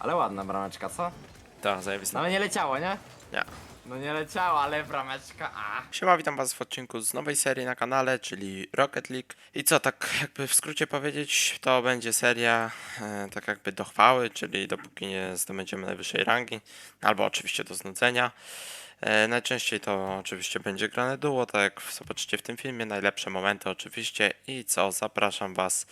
Ale ładna brameczka, co? Tak, zajebiste. No ale nie leciało, nie? Nie. No nie leciało, ale brameczka, a. Siema, witam was w odcinku z nowej serii na kanale, czyli Rocket League. I co, tak jakby w skrócie powiedzieć, to będzie seria e, tak jakby do chwały, czyli dopóki nie zdobędziemy najwyższej rangi, albo oczywiście do znudzenia. E, najczęściej to oczywiście będzie grane duo, tak jak zobaczycie w tym filmie, najlepsze momenty oczywiście. I co, zapraszam was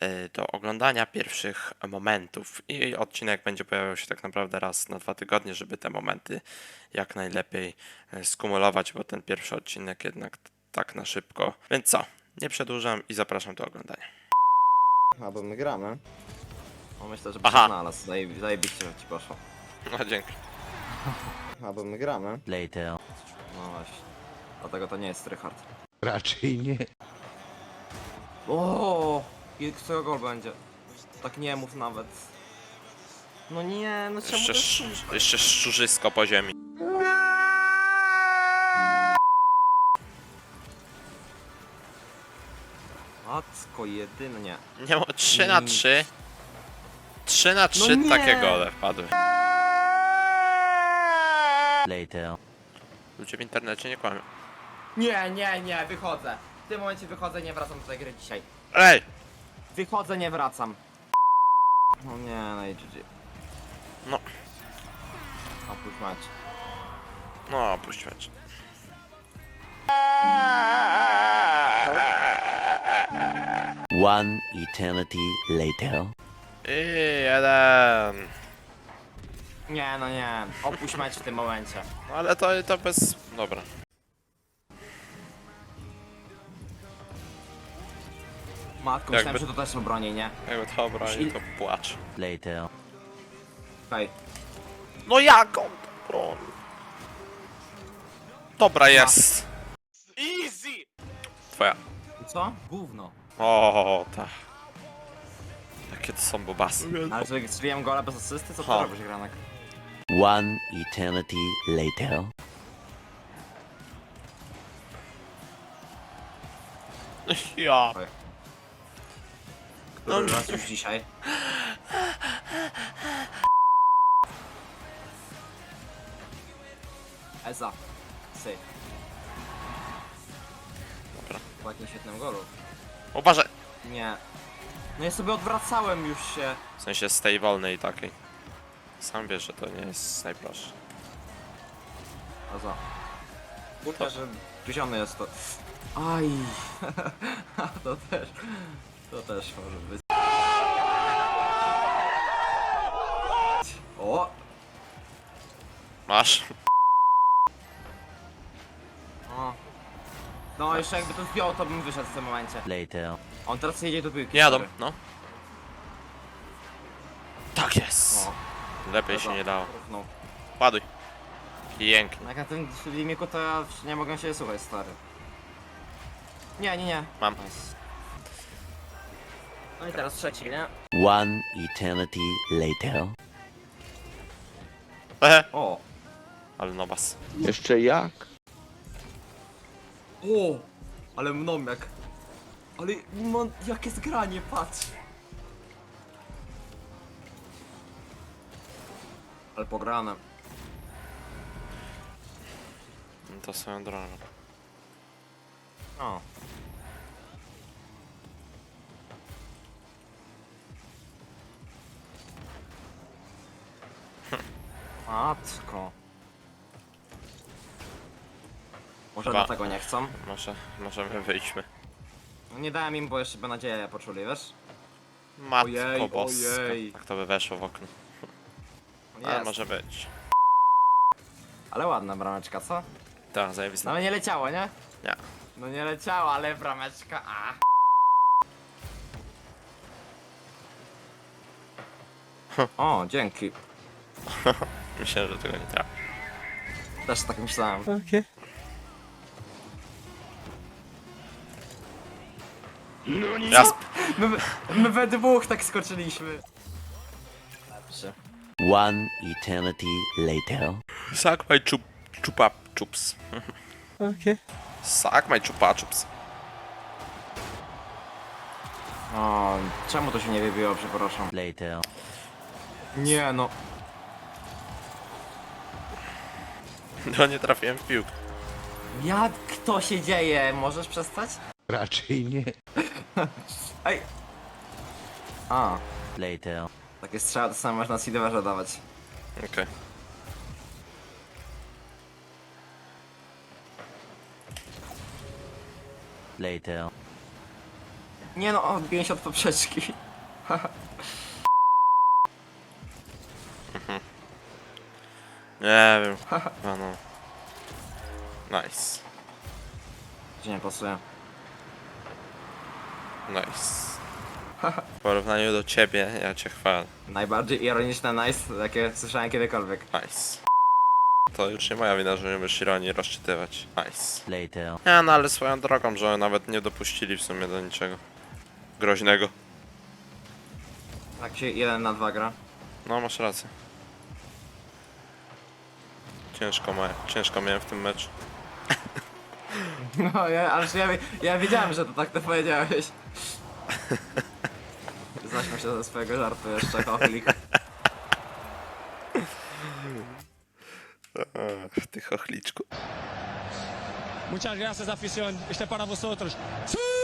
e, do oglądania pierwszych momentów. I odcinek będzie pojawiał się tak naprawdę raz na dwa tygodnie, żeby te momenty jak najlepiej e, skumulować, bo ten pierwszy odcinek jednak tak na szybko. Więc co, nie przedłużam i zapraszam do oglądania. A bo my gramy. No myślę, że Aha. znalazł. Zajeb- Zajebiście, że ci poszło. No dzięki. A bo my gramy. Later. No właśnie. Dlatego to nie jest tryhard. Raczej nie. O, i którego gol będzie? Tak nie mów nawet. No nie, no czemu Jeszcze, to sz- jeszcze szczurzysko po ziemi. Matko jedynie. Nie ma 3 na 3. 3 na 3 nie. takie gole wpadły. Later. Ludzie w internecie nie kłamią. Nie, nie, nie, wychodzę. W tym momencie wychodzę, nie wracam do tej gry dzisiaj. Ej! Wychodzę, nie wracam. No nie, no i GG. No, Opuść mecz. no, puść mecz. One eternity later. I jeden. Nie, no nie. Opuść mecz w tym momencie. No ale to, to bez... Dobra. Matko, Jakby- myślałem, że to też obroni, nie? Jakby to obroni, to płacz. Later. Hej. No jak on to broni? Dobra, jest. Easy! Twoja. Co? Gówno. O, tak. Jakie to są bobasy. Ale że strzeliłem gola bez asysty? Co ty Ha. robisz, Granek? One eternity later. Ja. Który raz już dzisiaj? Eza. Sy. Dobra. Po jakim świetnym golu. Uważaj. Nie. No ja sobie odwracałem już się. W sensie z tej wolnej takiej. Sam wiesz, że to nie jest najprostsze. Eza. Kurczę, że tuziony jest to. Aj. to też. To też może być. O! Masz? O. No, jeszcze jakby to zdjął, to bym wyszedł w tym momencie. Later. On teraz jedzie do piłki. Jadą, sorry. no. Lepiej się nie dało. No. Ładuj. Pięknie. Jak na tym filmiku to ja nie mogę się słuchać, stary. Nie, nie, nie. Mam. Nice. No i teraz trzeci, nie? One eternity later. Ehe. O! Ale nobas. Jeszcze jak? O! Ale mnomek. Ale mon... jakie zgranie, patrz! Ale pograne. To swoją drogą. O. Matko. Może Chyba- dlatego nie chcą? Może, możemy wyjdźmy. No nie dałem im, bo jeszcze by nadzieję poczuli, wiesz? Matko Ojej, boska. ojej. Tak to by weszło w okno. Ale jest. może być. Ale ładna brameczka, co? Tak, zajebiste. No ale nie leciało, nie? Nie. No nie leciało, ale brameczka, a. O, dzięki. Myślę, że tego nie trafi. Też tak myślałem. Okay. Ja sp- My, my we dwóch tak skoczyliśmy. One eternity later. Suck my chup, chupa chups. Okay. Suck my chupa chups. O, czemu to się nie wybiło, przepraszam. Later. Nie no. No nie trafiłem w piłkę. Jak to się dzieje? Możesz przestać? Raczej nie. Ej. A, Later. Takie strzały to samo można na Seedeverze dawać. Okej. Later. Nie no, odbiłem się od poprzeczki. Nie wiem. No, no. Nice. Gdzie nie pasuje. Nice. W porównaniu do ciebie, ja cię chwalę. Najbardziej ironiczne nice, jakie słyszałem kiedykolwiek. Nice. To już nie moja wina, że nie umiesz ironii rozczytywać. Nice. Later. Nie, no ale swoją drogą, że nawet nie dopuścili w sumie do niczego groźnego. Jak się 1 na 2 gra. No, masz rację. Ciężko, ma, ciężko miałem w tym meczu. No, ja, ale ja, ja wiedziałem, że to tak to powiedziałeś. Zaśmiał się ze swojego żartu jeszcze, chochlik. Ach, ty chochliczku. Muchas gracias, afición. Este para vosotros. ¡Sí!